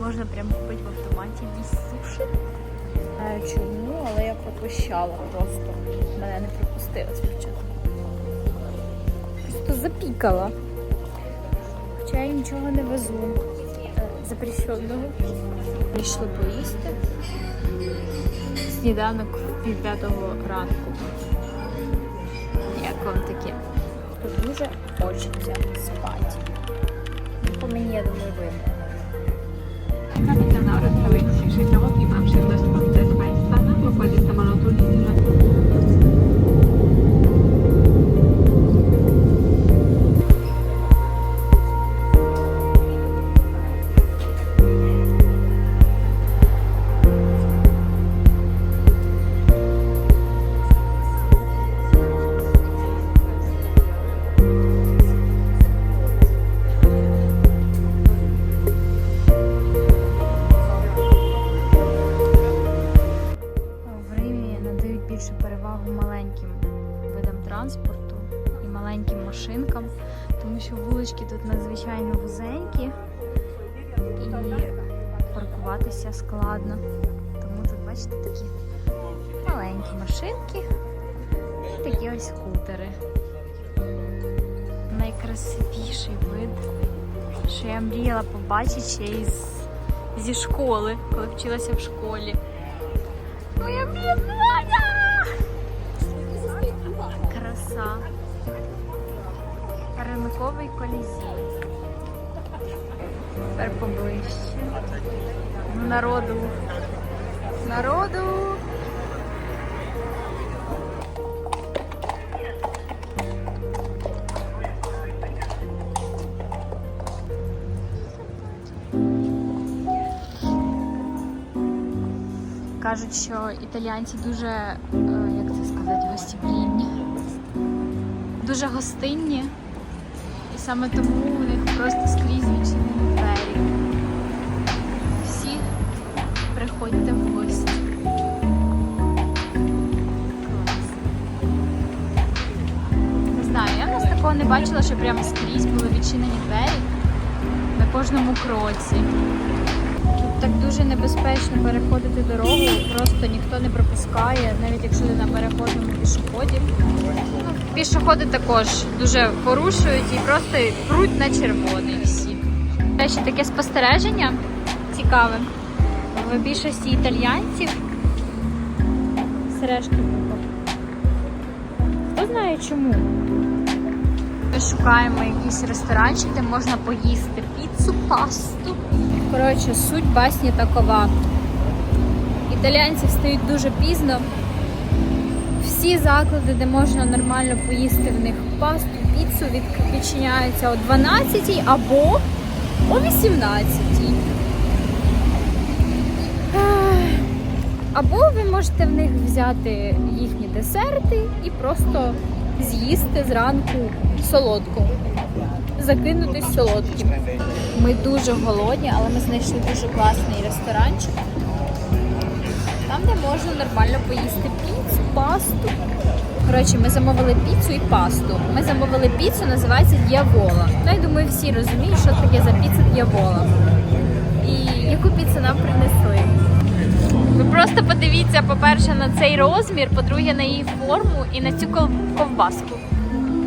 можна прямо купити в автоматі якісь суші. Знаю чому, але я пропущала просто. Мене не пропустила спочатку. Просто запікала. Хоча я нічого не везу е, запрещеного. Прийшли поїсти. Сніданок в пів п'ятого ранку. Як вам таке? Дуже хочеться spać. Po mnie, ja думаю, видно. Kapitan oraz całej dzisiejszej załogi ma przyjemność машинкам, тому що вулички тут надзвичайно вузенькі і паркуватися складно. Тому тут, бачите, такі маленькі машинки і такі ось скутери. Найкрасивіший вид, що я мріяла побачити ще із зі школи, коли вчилася в школі. Моя бідная! Ранковий колізій. Тепер поближче. Народу. Народу. Кажуть, що італіянці дуже, е, як це сказати, гостєплінні, дуже гостинні. Саме тому у них просто скрізь відчинені двері. Всі приходьте в гості. Не знаю, я в нас такого не бачила, що прямо скрізь були відчинені двері на кожному кроці. Так дуже небезпечно переходити дорогу, просто ніхто не пропускає, навіть якщо ти на переходному пішоході. Ну, пішоходи також дуже порушують і просто пруть на червоний всі. До таке спостереження цікаве. В більшості італіянців сережки в. Хто знає чому? Ми шукаємо якийсь ресторанчик, де можна поїсти піцу, пасту. Коротше, суть басні такова. Італіянці встають дуже пізно. Всі заклади, де можна нормально поїсти в них пасту, піцу, відчиняються о 12 або о 18. Або ви можете в них взяти їхні десерти і просто з'їсти зранку солодку. Закинутись солодким. Ми дуже голодні, але ми знайшли дуже класний ресторанчик. Там, де можна нормально поїсти піцу, пасту. Коротше, ми замовили піцу і пасту. Ми замовили піцу, називається Д'явола. Ну, я думаю, всі розуміють, що таке за піца Д'явола. І яку піцу нам принесли. Ви просто подивіться, по-перше, на цей розмір, по-друге, на її форму і на цю ков- ковбаску.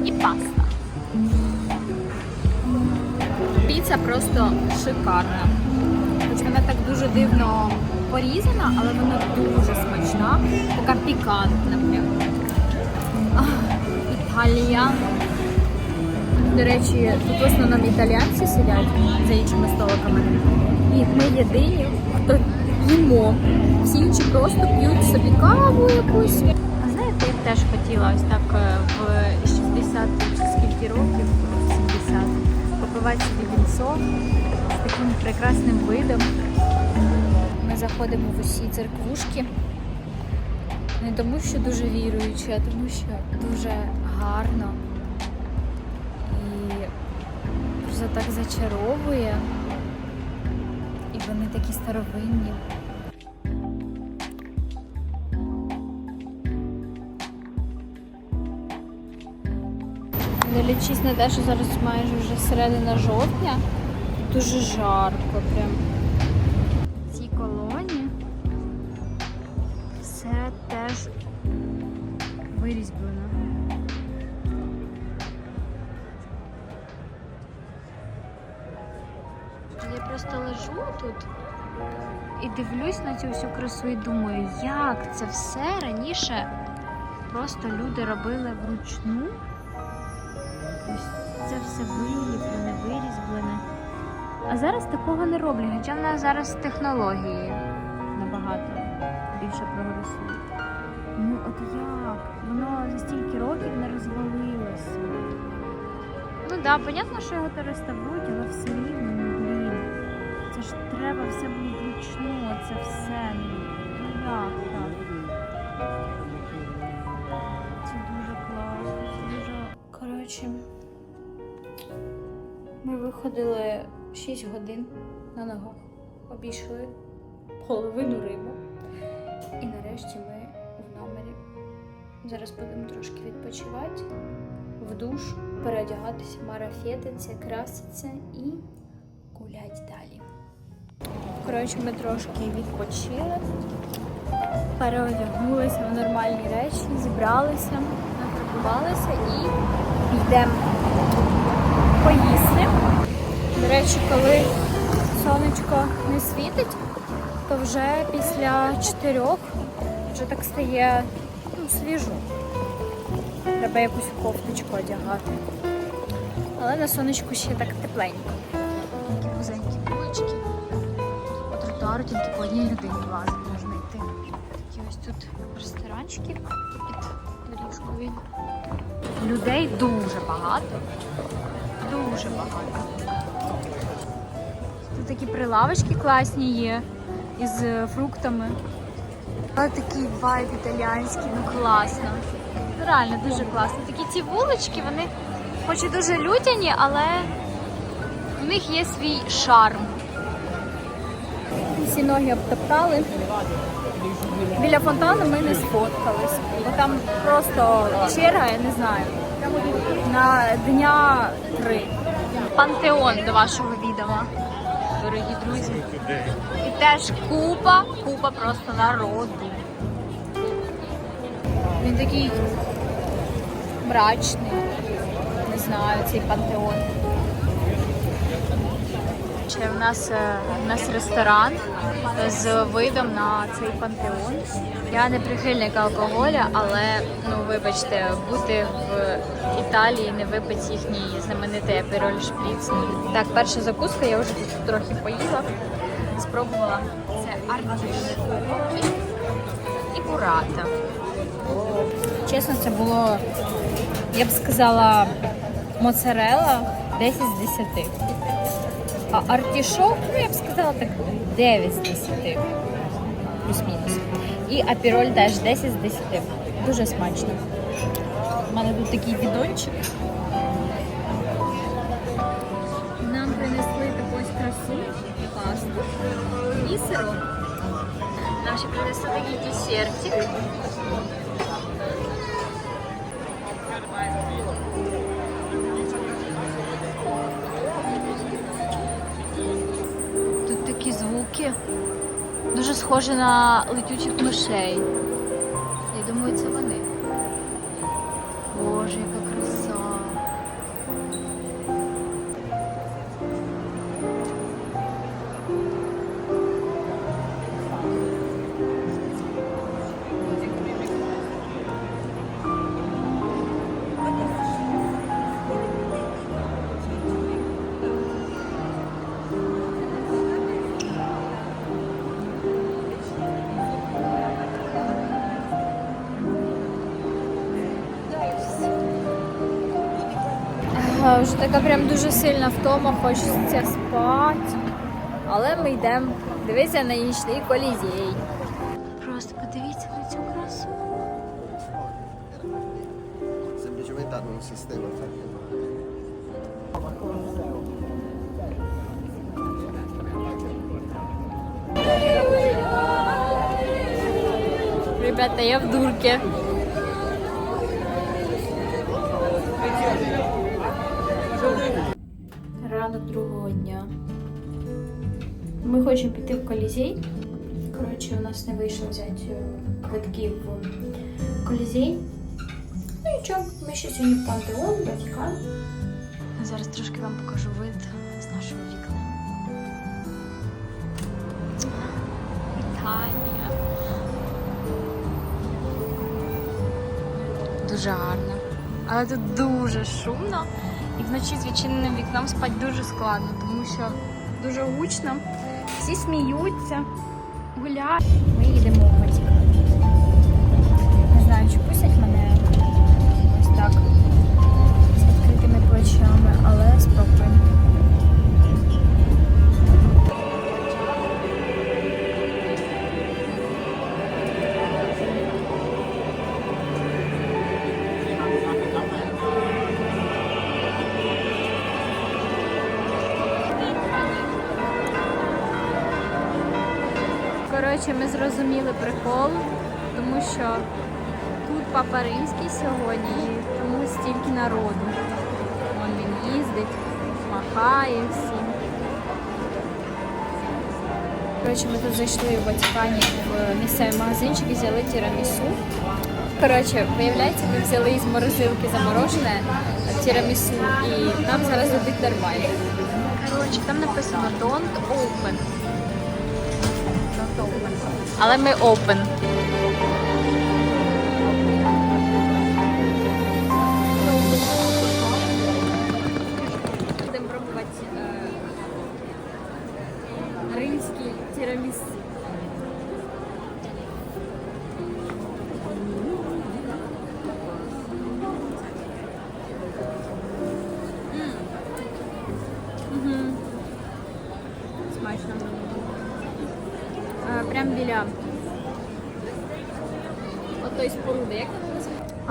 І паста. Піца просто шикарна. Хоч вона так дуже дивно порізана, але вона дуже смачна, така пікантна. Італія. До речі, тут в основному італіянці сидять за іншими столиками. І ми єдині, хто їмо. Всі інші просто п'ють собі каву якусь. А знаєте, я теж хотіла ось так е, в 60 скільки років, 70, собі вінцо з таким прекрасним видом. Ми заходимо в усі церквушки. Не тому, що дуже віруючі, а тому, що дуже гарно. І просто так зачаровує. І вони такі старовинні. Не лічись на те, що зараз майже вже середина жовтня, дуже жарко прям. Ці колоні все теж вирізблено. Я просто лежу тут і дивлюсь на цю всю красу і думаю, як це все раніше просто люди робили вручну. Це все виліплене, вирізблене. А зараз такого не роблять, хоча в нас зараз технології набагато більше прогресують. Ну от як? Воно за стільки років не розвалилося. Ну так, да, понятно, що його то реставрують, але все рівно, ну блін. Це ж треба все було вручну, це все. Ну, ну як ми виходили 6 годин на ногах, обійшли половину Риму. І нарешті ми в номері. Зараз будемо трошки відпочивати, в душ, переодягатися, марафетиться, краситься і гулять далі. Коротше, ми трошки відпочили, переодягнулися в нормальні речі, зібралися, нафарбувалися і йдемо поїсти. До речі, коли сонечко не світить, то вже після чотирьох вже так стає ну, свіжо. Треба якусь кофточку одягати. Але на сонечку ще так тепленько. Такі вузенькі вулички. По тротуару тільки по одній людині лазити можна йти. Такі ось тут ресторанчики під доріжкою. Людей дуже багато. Дуже багато. Такі прилавочки класні є із е, фруктами. Але такий вайб італіянський, ну класно. Ну, Реально дуже класно. Такі ці вулички, вони хоч і дуже людяні, але в них є свій шарм. Всі ноги обтоптали. Біля фонтану ми не сфоткались, бо там просто черга, я не знаю, на дня три. Пантеон до вашого відома, дорогі друзі. І теж купа, купа просто народу. Він такий мрачний, не знаю, цей пантеон. Чи в нас, е, в нас ресторан з видом на цей пантеон. Я не прихильник алкоголя, але ну вибачте, бути в Італії, не випити їхній знаменитий апероль шприц. Так, перша закуска, я вже тут трохи поїла, спробувала. Це артишоко і бурата. Чесно, це було, я б сказала, моцарелла 10 з 10. А артішок, ну я б сказала так 9 з 10. Плюс-мінус. І апіроль теж 10 з 10. Дуже смачно. У мене тут такий бідончик. Нам принесли таку ось красу, пасту і сироп. Ще принесли такий десертик. Звуки. Дуже схожі на летючих мишей. Я думаю, це вони. Боже, яка Вже така прям дуже сильна втома, хочеться спати. Але ми йдемо. Дивіться на нічний колізій. Просто подивіться на цю красу. hanno un sistema Ребята, я в дурке. Ми хочемо піти в колізей. Коротше, у нас не вийшло взяти е, квитки в колізей. Ну нічого, ми ще сьогодні в пантеон, Ватикан. Зараз трошки вам покажу вид з нашого вікна. Італія. Дуже гарно. Але тут дуже шумно. І вночі з відчиненим вікном спати дуже складно, тому що дуже гучно. Всі сміються, гуляють. Ми їдемо в Ватикан. Не знаю, чи пустять мене ось так з відкритими плечами, але спробуємо. Коротше, ми зрозуміли прикол, тому що тут папа римський сьогодні, і тому стільки народу. Вон він їздить, махає всім. Коротше, ми тут зайшли в Ватикані в місцевий магазинчик і взяли тірамісу. Коротше, виявляється, ми взяли із морозилки заморожене тірамісу і нам зараз дадуть нормально. Коротше, там написано Don't open. Don't open. Але ми open.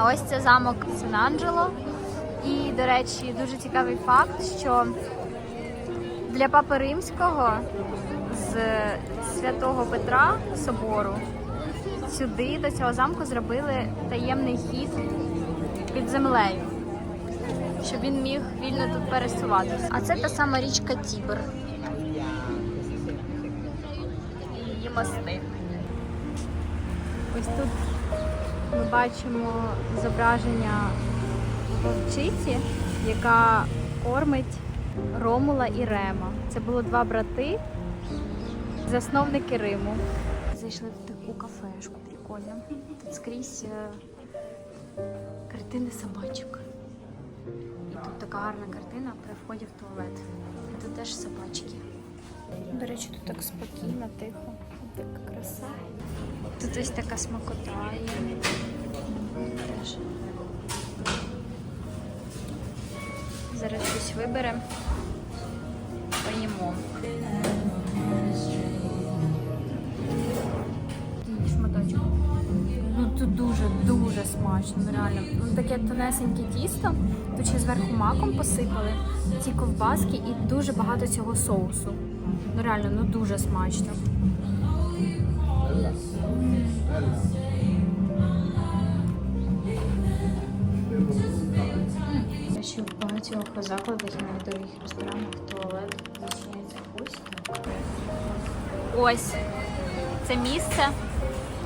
Ось це замок Сан-Анджело. І, до речі, дуже цікавий факт, що для Папи Римського з святого Петра собору сюди, до цього замку, зробили таємний хід під землею, щоб він міг вільно тут пересуватися. А це та сама річка Тібр. І її мости. Ось тут ми бачимо зображення вовчиці, яка кормить Ромула і Рема. Це було два брати, засновники Риму. Зайшли в таку кафешку прикольно. Тут скрізь е, картини собачок. І тут така гарна картина при вході в туалет. Тут теж собачки. До речі, тут так спокійно, тихо. Така краса. Тут ось така смакота є. Зараз щось виберемо. Поїмо. Шматочок. Ну тут дуже-дуже смачно, реально. Ну таке тонесеньке тісто, тут ще зверху маком посипали ці ковбаски і дуже багато цього соусу. Ну реально, ну дуже смачно. Ще в багатьох закладах і на дорогих ресторанах туалет відчиняється ось. Ось це місце.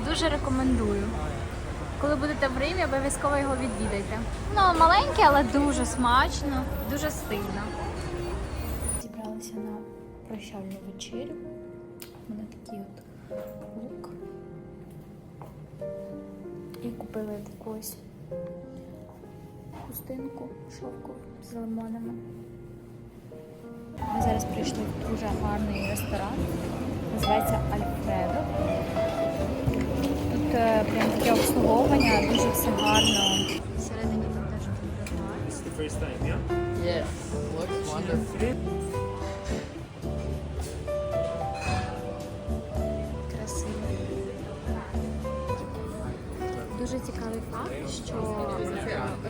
Дуже рекомендую. Коли будете в Римі, обов'язково його відвідайте. Ну, маленьке, але дуже смачно, дуже стильно. Зібралися на прощальну вечерю. У мене такий от лук. І купили таку ось хустинку шовку з лимонами. Ми зараз прийшли в дуже гарний ресторан. Називається Альфредо. Тут е, прям таке обслуговування, дуже все гарно. Всередині тут теж? Yes, looks wonderful. Дуже цікавий факт, що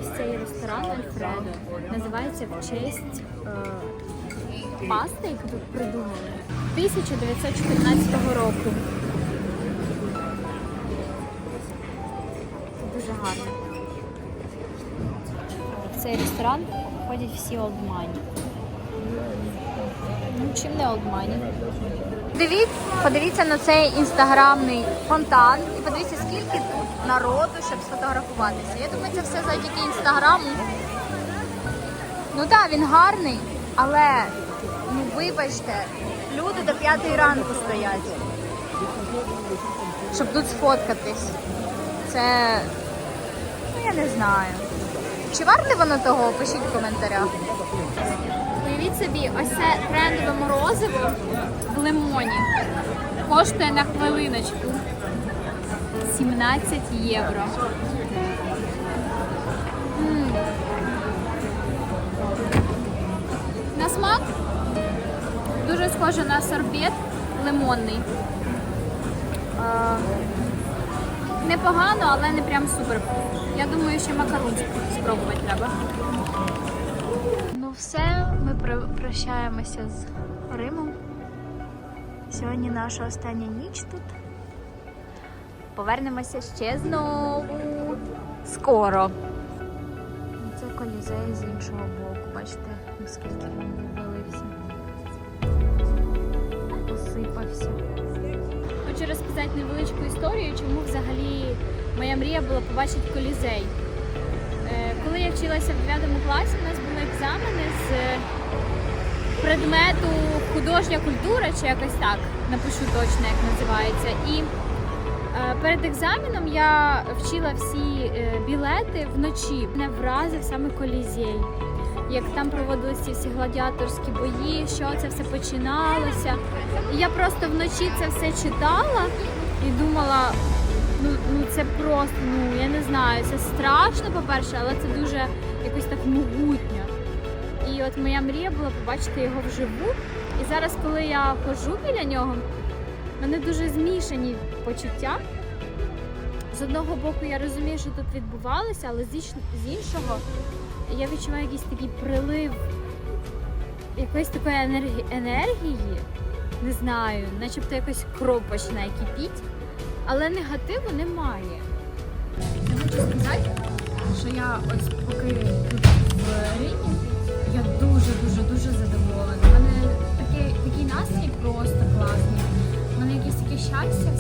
ось цей ресторан Альфредо називається в честь е, пасти, яку тут придумали 1914 року. Дуже гарно. Цей ресторан ходять всі олдмані. Ну, чим не олдмані? Дивіться, подивіться на цей інстаграмний фонтан і подивіться, народу, щоб сфотографуватися. Я думаю, це все завдяки інстаграму. Ну так, він гарний, але ну вибачте, люди до п'ятої ранку стоять, щоб тут сфоткатись. Це ну я не знаю. Чи варте воно того? Пишіть в коментарях. Уявіть собі, ось це трендове морозиво в лимоні. Коштує на хвилиночку 17 євро. На смак дуже схоже на сорбет лимонний. Непогано, але не прям супер. Я думаю, що макарон спробувати треба. Ну все, ми прощаємося з Римом. Сьогодні наша остання ніч тут. Повернемося ще знову. Скоро. Це колізей з іншого боку. Бачите, наскільки він вилився. Посипався. Хочу розказати невеличку історію, чому взагалі моя мрія була побачити колізей. Е, Коли я вчилася в 9 класі, у нас були екзамени з предмету художня культура, чи якось так, напишу точно, як називається. І е, перед екзаменом я вчила всі е, білети вночі. Мене вразив саме колізей. Як там проводилися всі гладіаторські бої, що це все починалося. І я просто вночі це все читала і думала, ну, ну це просто, ну я не знаю, це страшно, по-перше, але це дуже якось так могутньо. І от моя мрія була побачити його вживу. І зараз, коли я ходжу біля нього, в мене дуже змішані почуття. З одного боку, я розумію, що тут відбувалося, але з іншого я відчуваю якийсь такий прилив якоїсь такої енергі- енергії, не знаю, начебто якось кров починає кипіти, але негативу немає. Я хочу сказати, що я ось поки тут в Римі, я дуже дуже дуже задоволена. У мене такий, такий настрій просто класний. У мене якесь таке щастя.